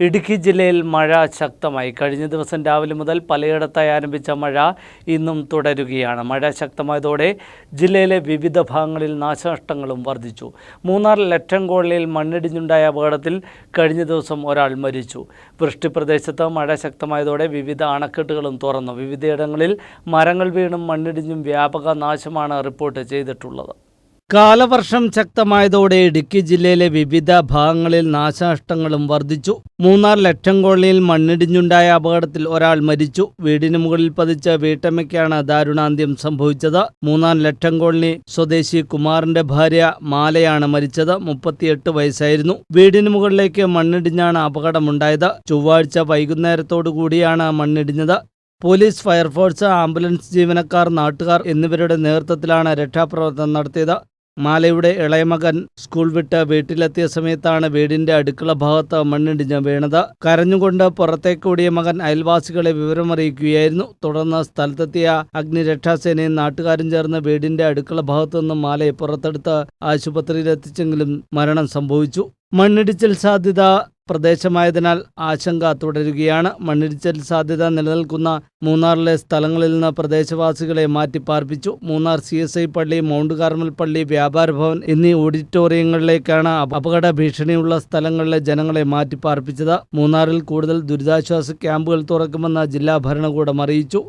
ഇടുക്കി ജില്ലയിൽ മഴ ശക്തമായി. കഴിഞ്ഞ ദിവസം രാവിലെ മുതൽ പലയിടത്തായി ആരംഭിച്ച മഴ ഇന്നും തുടരുകയാണ്. മഴ ശക്തമായതോടെ ജില്ലയിലെ വിവിധ ഭാഗങ്ങളിൽ നാശനഷ്ടങ്ങളും വർദ്ധിച്ചു. മൂന്നാർ ലറ്റൻകോളിൽ മണ്ണിടിഞ്ഞുണ്ടായ അപകടത്തിൽ കഴിഞ്ഞ ദിവസം ഒരാൾ മരിച്ചു. വൃഷ്ടിപ്രദേശത്ത് മഴ ശക്തമായതോടെ വിവിധ അണക്കെട്ടുകളും തുറന്നു. വിവിധയിടങ്ങളിൽ മരങ്ങൾ വീണും മണ്ണിടിഞ്ഞും വ്യാപക നാശമാണ് റിപ്പോർട്ട് ചെയ്തിട്ടുള്ളത്. കാലവർഷം ശക്തമായതോടെ ഇടുക്കി ജില്ലയിലെ വിവിധ ഭാഗങ്ങളിൽ നാശനഷ്ടങ്ങളും വർദ്ധിച്ചു. മൂന്നാർ ലക്ഷംകോളിയിൽ മണ്ണിടിഞ്ഞുണ്ടായ അപകടത്തിൽ ഒരാൾ മരിച്ചു. വീടിന് മുകളിൽ പതിച്ച വീട്ടമ്മയ്ക്കാണ് ദാരുണാന്ത്യം സംഭവിച്ചത്. മൂന്നാർ ലക്ഷംകോളിനി സ്വദേശി കുമാറിന്റെ ഭാര്യ മാലയാണ് മരിച്ചത്. മുപ്പത്തിയെട്ട് വയസ്സായിരുന്നു. വീടിന് മുകളിലേക്ക് മണ്ണിടിഞ്ഞാണ് അപകടമുണ്ടായത്. ചൊവ്വാഴ്ച വൈകുന്നേരത്തോടു കൂടിയാണ് മണ്ണിടിഞ്ഞത്. പോലീസ് ഫയർഫോഴ്സ് ആംബുലൻസ് ജീവനക്കാർ നാട്ടുകാർ എന്നിവരുടെ നേതൃത്വത്തിലാണ് രക്ഷാപ്രവർത്തനം നടത്തിയത്. മാലയുടെ ഇളയമകൻ സ്കൂൾ വിട്ട് വീട്ടിലെത്തിയ സമയത്താണ് വീടിന്റെ അടുക്കള ഭാഗത്ത് മണ്ണിടിഞ്ഞ് വീണത്. കരഞ്ഞുകൊണ്ട് പുറത്തേക്കോടിയ മകൻ അയൽവാസികളെ വിവരമറിയിക്കുകയായിരുന്നു. തുടർന്ന് സ്ഥലത്തെത്തിയ അഗ്നിരക്ഷാസേനയും നാട്ടുകാരും ചേർന്ന് വീടിന്റെ അടുക്കള ഭാഗത്തു നിന്നും മാലയെ പുറത്തെടുത്ത് ആശുപത്രിയിലെത്തിച്ചെങ്കിലും മരണം സംഭവിച്ചു. മണ്ണിടിച്ചിൽ സാധ്യത പ്രദേശമായതിനാൽ ആശങ്ക തുടരുകയാണ്. മണ്ണിടിച്ചൽ സാധ്യത നിലനിൽക്കുന്ന മൂന്നാറിലെ സ്ഥലങ്ങളിൽ നിന്ന് പ്രദേശവാസികളെ മാറ്റിപ്പാർപ്പിച്ചു. മൂന്നാർ സി എസ് ഐ പള്ളി മൗണ്ട് കാർമൽ പള്ളി വ്യാപാര ഭവൻ എന്നീ ഓഡിറ്റോറിയങ്ങളിലേക്കാണ് അപകട ഭീഷണിയുള്ള സ്ഥലങ്ങളിലെ ജനങ്ങളെ മാറ്റിപ്പാർപ്പിച്ചത്. മൂന്നാറിൽ കൂടുതൽ ദുരിതാശ്വാസ ക്യാമ്പുകൾ തുറക്കുമെന്ന് ജില്ലാ ഭരണകൂടം അറിയിച്ചു.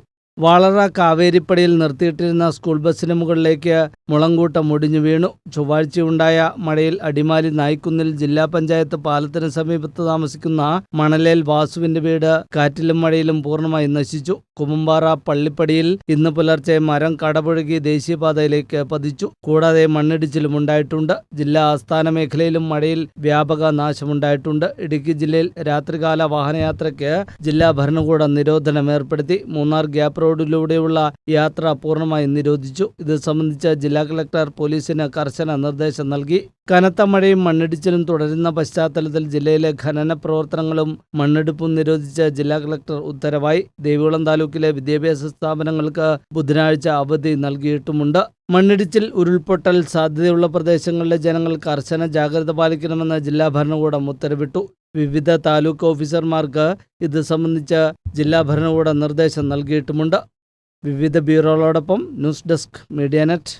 വളറ കാവേരിപ്പടിയിൽ നിർത്തിയിട്ടിരുന്ന സ്കൂൾ ബസ്സിന് മുകളിലേക്ക് മുളങ്കൂട്ടം ഒടിഞ്ഞു വീണു. ചൊവ്വാഴ്ചയുണ്ടായ മഴയിൽ അടിമാലി നായ്ക്കുന്നിൽ ജില്ലാ പഞ്ചായത്ത് പാലത്തിന് സമീപത്ത് താമസിക്കുന്ന മണലേൽ വാസുവിന്റെ വീട് കാറ്റിലും മഴയിലും പൂർണമായി നശിച്ചു. കുമ്പാറ പള്ളിപ്പടിയിൽ ഇന്ന് പുലർച്ചെ മരം കടപുഴകി ദേശീയപാതയിലേക്ക് പതിച്ചു. കൂടാതെ മണ്ണിടിച്ചിലും ഉണ്ടായിട്ടുണ്ട്. ജില്ലാ ആസ്ഥാന മേഖലയിലും മഴയിൽ വ്യാപക നാശമുണ്ടായിട്ടുണ്ട്. ഇടുക്കി ജില്ലയിൽ രാത്രികാല വാഹനയാത്രയ്ക്ക് ജില്ലാ ഭരണകൂടം നിരോധനം ഏർപ്പെടുത്തി. മൂന്നാർ ഗ്യാപ്പ് റോഡിലൂടെയുള്ള യാത്ര പൂർണമായി നിരോധിച്ചു. ഇത് സംബന്ധിച്ച് ജില്ലാ കളക്ടർ പോലീസിന് കർശന നിർദ്ദേശം നൽകി. കനത്ത മഴയും മണ്ണിടിച്ചിലും തുടരുന്ന പശ്ചാത്തലത്തിൽ ജില്ലയിലെ ഖനന പ്രവർത്തനങ്ങളും മണ്ണെടുപ്പും നിരോധിച്ച് ജില്ലാ കളക്ടർ ഉത്തരവായി. ദേവികുളം താലൂക്കിലെ വിദ്യാഭ്യാസ സ്ഥാപനങ്ങൾക്ക് ബുധനാഴ്ച അവധി നൽകിയിട്ടുമുണ്ട്. മണ്ണിടിച്ചിൽ ഉരുൾപൊട്ടൽ സാധ്യതയുള്ള പ്രദേശങ്ങളിലെ ജനങ്ങൾ കർശന ജാഗ്രത പാലിക്കണമെന്ന് ജില്ലാ ഭരണകൂടം ഉത്തരവിട്ടു. വിവിധ താലൂക്ക് ഓഫീസർമാർക്ക് ഇത് സംബന്ധിച്ച് ജില്ലാ ഭരണകൂടം നിർദ്ദേശം നൽകിയിട്ടുമുണ്ട്. വിവിധ ബ്യൂറോകളോടൊപ്പം ന്യൂസ് ഡെസ്ക് മീഡിയ നെറ്റ്.